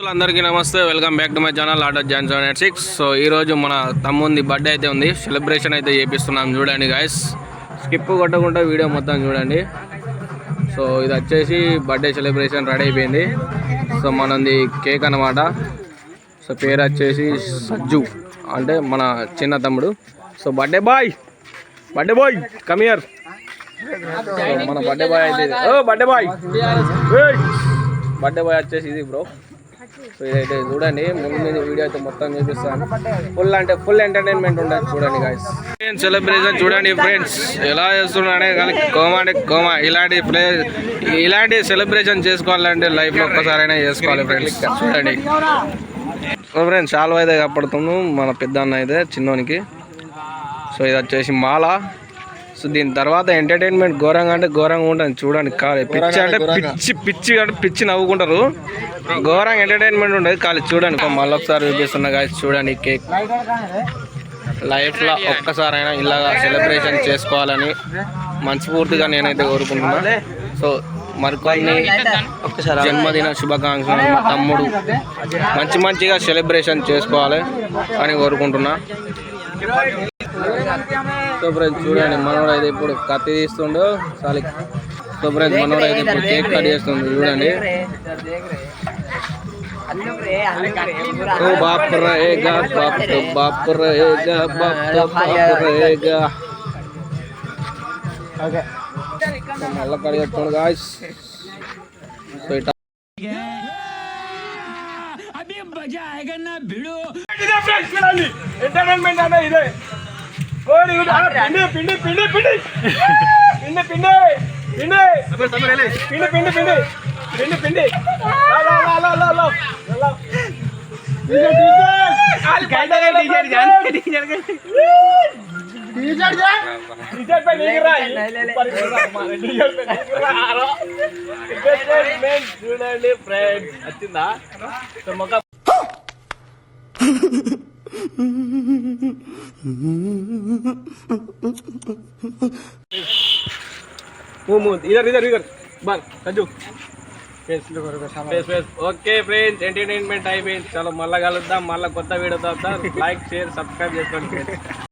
అందరికీ నమస్తే welcome back to my channel order John seven eight six. So ఈ రోజు మన తమ్ముంది బర్త్డే అయితే ఉంది. సెలబ్రేషన్ అయితే చేపిస్తున్నాం. చూడండి గాయస్ స్కిప్ కొట్టకుండా వీడియో మొత్తం చూడండి. సో ఇది వచ్చేసి బర్త్డే సెలబ్రేషన్ రెడీ అయిపోయింది. సో మనది కేక్ అన్నమాట. సో పేరు వచ్చేసి సజ్జు. అంటే మన చిన్న తమ్ముడు. So birthday boy! Birthday boy! Come here మన బర్త్డే బాయ్ అయితే ఓ బర్త్డే బాయ్! బర్త్డే బాయ్ వచ్చేసి ఇది బ్రో సో ఇదైతే చూడండి ముందు మీద వీడియో అయితే మొత్తం చూపిస్తాను. ఫుల్ అంటే ఫుల్ ఎంటర్టైన్మెంట్ ఉండదు చూడండి గాయస్ సెలబ్రేషన్ చూడండి ఫ్రెండ్స్ ఎలా చేస్తున్నాడే? కానీ కోమా అంటే కోమా ఇలాంటి ప్లే ఇలాంటి సెలబ్రేషన్ చేసుకోవాలంటే లైఫ్లో ఒక్కసారైనా చేసుకోవాలి ఫ్రెండ్స్ చూడండి. సో ఫ్రెండ్స్ చాలా అయితే కప్పడుతున్నాం మన పెద్ద అన్న అయితే చిన్నోనికి. సో ఇది వచ్చేసి మాల. సో దీని తర్వాత ఎంటర్టైన్మెంట్ ఘోరంగా అంటే ఘోరంగా ఉంటుంది. చూడండి కాదు పిచ్చి అంటే పిచ్చి పిచ్చి అంటే పిచ్చి నవ్వుకుంటారు. ఘోరంగా ఎంటర్టైన్మెంట్ ఉంటుంది. కాదు చూడండి మళ్ళీ ఒకసారి చూపిస్తున్నా కాదు చూడండి కేక్ లైఫ్లో ఒక్కసారైనా ఇలాగా సెలబ్రేషన్ చేసుకోవాలని మనస్ఫూర్తిగా నేనైతే కోరుకుంటున్నా. సో మరికొన్ని జన్మదిన శుభాకాంక్షలు మా తమ్ముడు మంచి మంచిగా సెలబ్రేషన్ చేసుకోవాలి అని కోరుకుంటున్నా. సో ఫ్రెండ్స్ చూడండి మనోడు అయితే ఇప్పుడు కత్తి తీస్తుండో చాలి సో ఫ్రెండ్స్ మనోడు అయితే ఇప్పుడు కేక్ కట్ చేస్తుంది చూడండి. ఓ బాప్ రేగా బాప్తో బాప్ రేగా బాప్తో బాప్ రేగా సో మళ్ళా కట్ చేస్తున్నాడు గాయస్ సో ఇట్లా ఎంటర్టైన్మెంట్ అంటే ఇదే ఓడి ఊడి, ఆ, పిండి పిండి పిండి పిండి పిండి. పిండి పిండి పిండి. పిండి పిండి పిండి. పిండి చూడండి ఫ్రెండ్స్ వచ్చిందా? మొక్క ఇదర్ ఇదర్ either ball Sanju face face face okay friends entertainment అయిపోయింది చాలా మళ్ళీ కలుద్దాం మళ్ళీ కొత్త వీడియో తర్వాత లైక్ షేర్ సబ్స్క్రైబ్ చేసుకోండి.